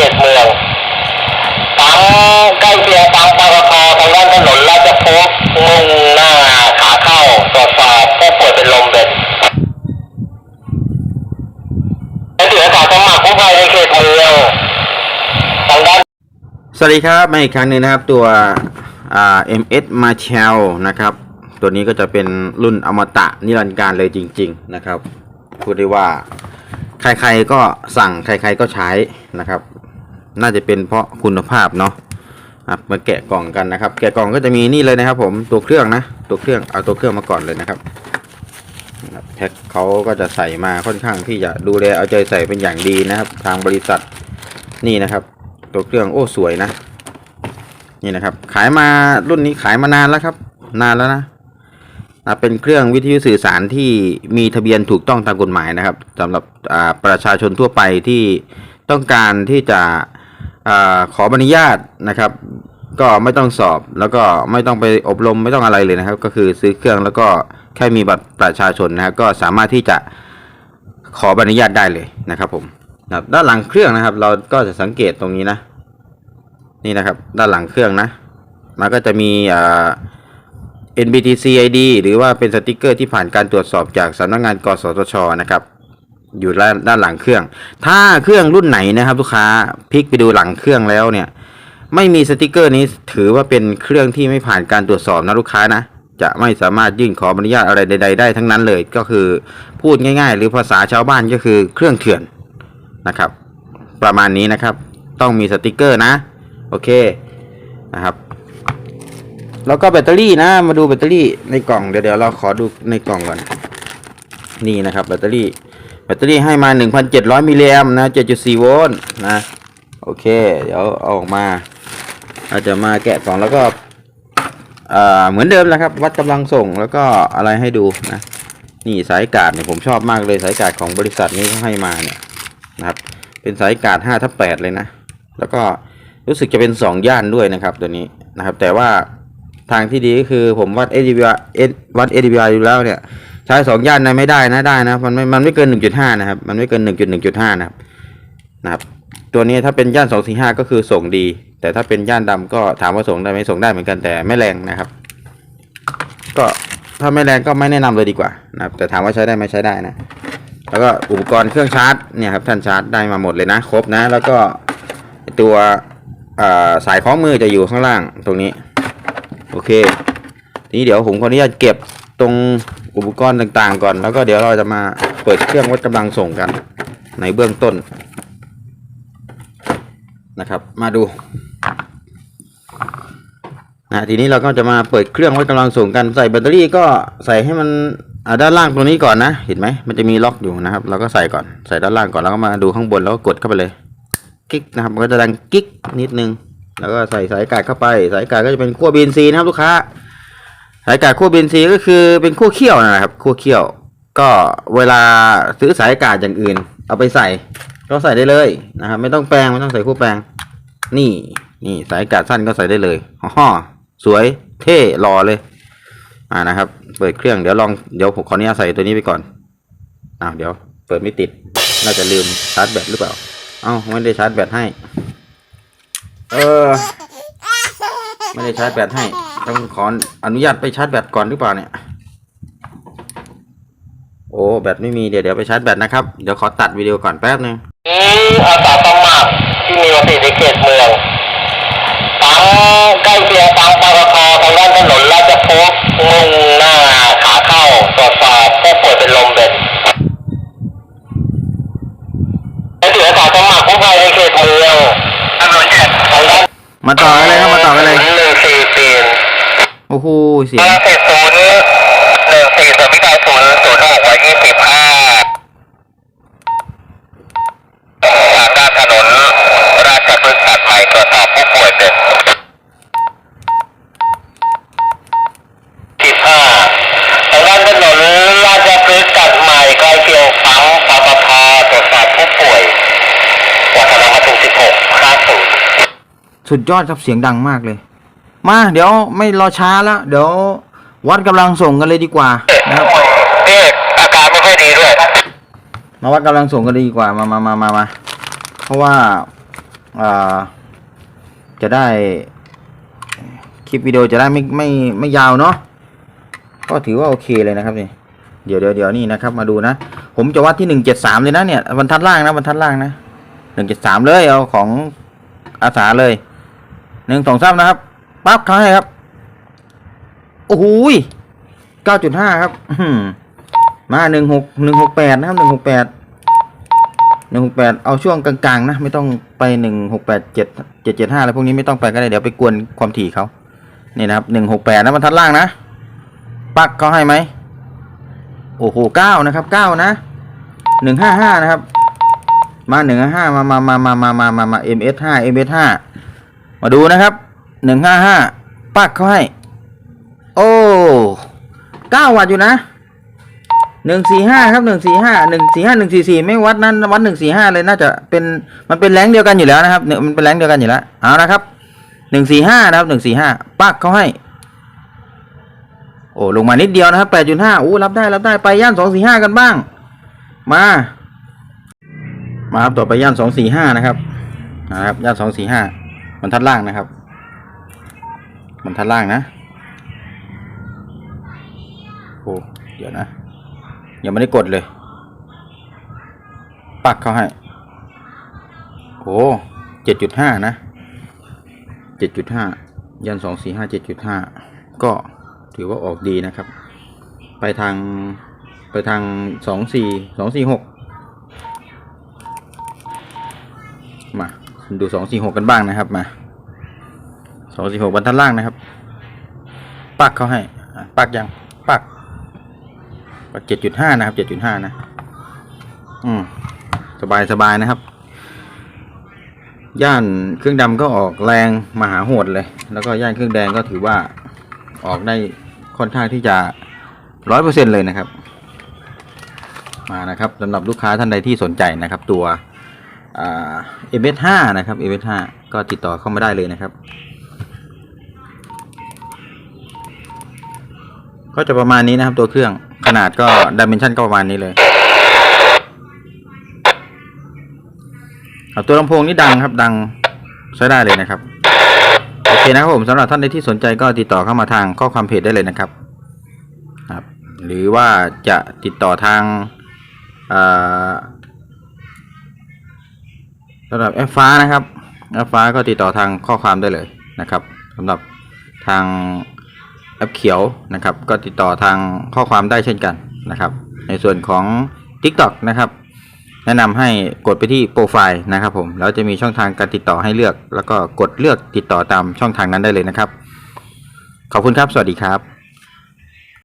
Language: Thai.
เขตเมืองปั๊มใกล้เคียงปั๊มปตททางด้านถนนราชพฤกษ์มุ่งหน้าขาเข้าตรวจสอบผู้ป่วยเป็นลมเป็นและถือสาสมัครกู้ภัยในเขตเมืองทางด้านสวัสดีครับมาอีกครั้งหนึ่งนะครับตัวอ่า MS Marshall นะครับ ตัวนี้ก็จะเป็นรุ่นอมตะนิรันดร์การเลยจริง ๆ นะครับพูดได้ว่าใครๆก็สั่งใครๆก็ใช้นะครับ น่าจะเป็นเพราะคุณภาพเนาะะมาแกะกล่องกันนะครับ แกะกล่องก็จะมีนี่เลยนะครับ ผมตัวเครื่องนะ ตัวเครื่องเอาตัวเครื่องมาก่อนเลยนะครับนะครับแพ็คเขาก็จะใส่มาค่อนข้างที่จะดูแลเอาใจใส่เป็นอย่างดีนะครับ ทางบริษัทนี่นะครับ ตัวเครื่องโอ้สวยนะ นี่นะครับ ขายมารุ่นนี้ขายมานานแล้วครับ นานแล้วนะเป็นเครื่องวิทยุสื่อสารที่มีทะเบียนถูกต้องตามกฎหมายนะครับสำหรับประชาชนทั่วไปที่ต้องการที่จะ อขออนุญาตนะครับ ก็ไม่ต้องสอบแล้วก็ไม่ต้องไปอบรมไม่ต้องอะไรเลยนะครับ ก็คือซื้อเครื่องแล้วก็แค่มีบัตรประชาชนนะครับก็สามารถที่จะขออนุญาตได้เลยนะครับผมนะครับด้านหลังเครื่องนะครับ เราก็จะสังเกตตรงนี้นะ นี่นะครับ ด้านหลังเครื่องนะมันก็จะมีอ่า NBTC ID หรือว่าเป็นสติกเกอร์ที่ผ่านการตรวจสอบจากสำนักงานกสทชนะครับ อยู่ด้านด้านหลังเครื่อง ถ้าเครื่องรุ่นไหนนะครับ ลูกค้าพลิกไปดูหลังเครื่องแล้วเนี่ย ไม่มีสติกเกอร์นี้ถือว่าเป็นเครื่องที่ไม่ผ่านการตรวจสอบนะลูกค้านะจะไม่สามารถยื่นขออนุญาตอะไรใด ๆ ได้ทั้งนั้นเลยก็คือพูดง่าย ๆ หรือภาษาชาวบ้านก็คือเครื่องเถื่อนนะครับ ประมาณนี้นะครับ ต้องมีสติกเกอร์นะ โอเคนะครับ แล้วก็แบตเตอรี่นะ มาดูแบตเตอรี่ในกล่องเดี๋ยวเดี๋ยวเราขอดูในกล่องก่อนนี่นะครับแบตเตอรี่ แบตเตอรี่ให้มา 1,700 มิลลิแอมนะ 7.4 โวลต์นะ โอเค เดี๋ยวเอาออกมาเราจะมาแกะกล่องแล้วก็เหมือนเดิมแล้วครับ วัดกำลังส่งแล้วก็อะไรให้ดูนะ นี่สายการ์ดเนี่ยผมชอบมากเลยสายการ์ดของบริษัทนี้เขาให้มาเนี่ยนะครับ เป็นสายการ์ด5ทับ8เลยนะ แล้วก็รู้สึกจะเป็น 2 ย่านด้วยนะครับตัวนี้นะครับ แต่ว่าทางที่ดีก็คือผมวัด ADVR วัด ADVR อยู่แล้วเนี่ย ใช้2ย่านนะไม่ได้นะได้นะมันไม่มันไม่เกิน1.5นะครับมันไม่เกิน1.1.5นะครับนะครับ ตัวนี้ถ้าเป็นย่าน245ก็คือส่งดี แต่ถ้าเป็นย่านดำก็ถามว่าส่งได้ไหมส่งได้เหมือนกันแต่ไม่แรงนะครับ ก็ถ้าไม่แรงก็ไม่แนะนำเลยดีกว่านะครับ แต่ถามว่าใช้ได้ไหมใช้ได้นะ แล้วก็อุปกรณ์เครื่องชาร์จเนี่ยครับท่านชาร์จได้มาหมดเลยนะครบนะ แล้วก็ตัวสายคล้องมือจะอยู่ข้างล่างตรงนี้ โอเคทีนี้เดี๋ยวผมขออนุญาตเก็บตรง อุปกรณ์ต่างๆ ก่อน แล้วก็เดี๋ยวเราจะมาเปิดเครื่องวัดกำลังส่งกัน ในเบื้องต้นนะครับ มาดูนะทีนี้เราก็จะมาเปิดเครื่องวัดกำลังส่งกันใส่แบตเตอรี่ก็ใส่ให้มันด้านล่างตรงนี้ก่อนนะเห็นไหมมันจะมีล็อกอยู่นะครับ เราก็ใส่ก่อนใส่ด้านล่างก่อนแล้วก็มาดูข้างบนแล้วก็กดเข้าไปเลยกิ๊กนะครับมันก็จะดังกิ๊กนิดนึง แล้วก็ใส่สายกาดเข้าไป สายกาดก็จะเป็นขั้วบีนซีนะครับลูกค้า สายกาดขั้วบีนซีก็คือเป็นขั้วเคี่ยวนะครับขั้วเคี่ยว ก็เวลาซื้อสายกาดอย่างอื่น เอาไปใส่ก็ใส่ได้เลยนะครับ ไม่ต้องแปลงไม่ต้องใส่ขั้วแปลง นี่นี่สายกาดสั้นก็ใส่ได้เลยฮ่อสวยเท่หล่อเลย อ่านะครับ เปิดเครื่องเดี๋ยวลองเดี๋ยวผมขออนุญาตใส่ตัวนี้ไปก่อนอ้าวเดี๋ยว เปิดไม่ติด น่าจะลืมชาร์จแบตหรือเปล่า เอ้าไม่ได้ชาร์จแบตให้ เออ ไม่ได้ชาร์จแบตให้ ต้องขออนุญาตไปชาร์จแบตก่อนหรือเปล่าเนี่ย โอ้แบตไม่มีเดี๋ยวเดี๋ยวไปชาร์จแบตนะครับ เดี๋ยวขอตัดวิดีโอก่อนแป๊บนึงนี้อาสาสมัครที่มีวัคซีนในเขตเมืองปั๊มใกล้เคียงปั๊มปตททางด้านถนนราชพฤกษ์มุ่งหน้าขาเข้าตรวจสอบผู้ป่วยเป็นลมเป็นและถืออาสาสมัครกู้ภัยในเขตเมืองถนนแยกทางด้านมาต่อกันเลยครับมาต่อกันเลยหนึ่งสี่ปีนโอ้โหเสียงสิบศูนย์หนึ่งสี่ศูนย์พิการศูนย์ศูนย์หกร้ยี่สิบห้าทางด้านถนนราชพฤกษ์ตัดใหม่ตรวจสอบผู้ป่วยเป็นสิบห้าทางด้านถนนราชพฤกษ์ตัดใหม่ใกล้เคียงปั๊มปตทตรวจสอบผู้ป่วยวัฒนธรรมสิบหกห้าศูนย์สุดยอดครับเสียงดังมากเลย มา เดี๋ยวไม่รอช้าแล้วเดี๋ยววัดกำลังส่งกันเลยดีกว่านะครับเอ๊ะอาการไม่ค่อยดีด้วยมาวัดกำลังส่งกันเลยดีกว่ามามามามามาเพราะว่าอ่าจะได้ คลิปวิดีโอจะได้ไม่ไม่ไม่ยาวเนาะก็ถือว่าโอเคเลยนะครับนี่เดี๋ยวเดี๋ยวเดี๋ยวนี่นะครับ มาดูนะ ผมจะวัดที่หนึ่งเจ็ดสามเลยนะเนี่ยบรรทัดล่างนะบรรทัดล่างนะหนึ่งเจ็ดสามเลยเอาของอาสาเลยหนึ่งสองสามนะครับ ปั๊บเขาให้ครับ โอ้โหเก้าจุดห้าครับมาหนึ่งหกหนึ่งหกแปดนะครับหนึ่งหกแปดหนึ่งหกแปดเอาช่วงกลางๆนะ ไม่ต้องไปหนึ่งหกแปดเจ็ดเจ็ดเจ็ดห้าอะไรพวกนี้ไม่ต้องไปก็ได้เดี๋ยวไปกวนความถี่เขานี่นะครับหนึ่งหกแปดนะบรรทัดล่างนะ ปักเขาให้ไหมโอ้โหเก้านะครับเก้านะหนึ่งห้าห้านะครับ มาหนึ่งห้ามามามามามามามามา ms ห้า ms ห้ามาดูนะครับ หนึ่งห้าห้าปักเขาให้ โอ้เก้าวัตต์อยู่นะหนึ่งสี่ห้าครับหนึ่งสี่ห้าหนึ่งสี่ห้าหนึ่งสี่สี่ไม่วัดนั้นวัดหนึ่งสี่ห้าเลยน่าจะเป็นมันเป็นแรงเดียวกันอยู่แล้วนะครับเนี่ยมันเป็นแรงเดียวกันอยู่แล้วเอานะครับหนึ่งสี่ห้านะครับหนึ่งสี่ห้าปักเขาให้ โอ้ลงมานิดเดียวนะครับแปดจุดห้าโอ้รับได้รับได้ไปย่านสองสี่ห้ากันบ้าง มา มาครับต่อไปย่านสองสี่ห้านะครับนะครับย่านสองสี่ห้าบรรทัดล่างนะครับ บรรทัดล่างนะโอ้เดี๋ยวนะ ยังไม่ได้กดเลย ปักเขาให้โอ้เจ็ดจุดห้านะเจ็ดจุดห้ายันสองสี่ห้าเจ็ดจุดห้าก็ถือว่าออกดีนะครับ ไปทางไปทางสองสี่สองสี่หกมาดูสองสี่หกกันบ้างนะครับมา สองสี่หกบรรทัดล่างนะครับ ปักเขาให้ปักยังปักปักเจ็ดจุดห้านะครับเจ็ดจุดห้านะ อืมสบายสบายนะครับ ย่านเครื่องดำก็ออกแรงมหาโหดเลย แล้วก็ย่านเครื่องแดงก็ถือว่าออกได้ค่อนข้างที่จะร้อยเปอร์เซ็นเลยนะครับ มานะครับสำหรับลูกค้าท่านใดที่สนใจนะครับ ตัวเอเบห้านะครับเอเบห้าก็ติดต่อเข้ามาได้เลยนะครับ ก็จะประมาณนี้นะครับ ตัวเครื่องขนาดก็ดิเมนชันก็ประมาณนี้เลยตัวลำโพงนี่ดังครับดังใช้ได้เลยนะครับ โอเคนะครับผมสำหรับท่านใดที่สนใจก็ติดต่อเข้ามาทางข้อความเพจได้เลยนะครับครับ หรือว่าจะติดต่อทางสำหรับแอปฟ้านะครับแอปฟ้าก็ติดต่อทางข้อความได้เลยนะครับสำหรับทาง แอปเขียวนะครับ ก็ติดต่อทางข้อความได้เช่นกันนะครับ ในส่วนของ TikTok นะครับแนะนำให้กดไปที่โปรไฟล์นะครับผมแล้วจะมีช่องทางการติดต่อให้เลือก แล้วก็กดเลือกติดต่อตามช่องทางนั้นได้เลยนะครับ ขอบคุณครับ สวัสดีครับ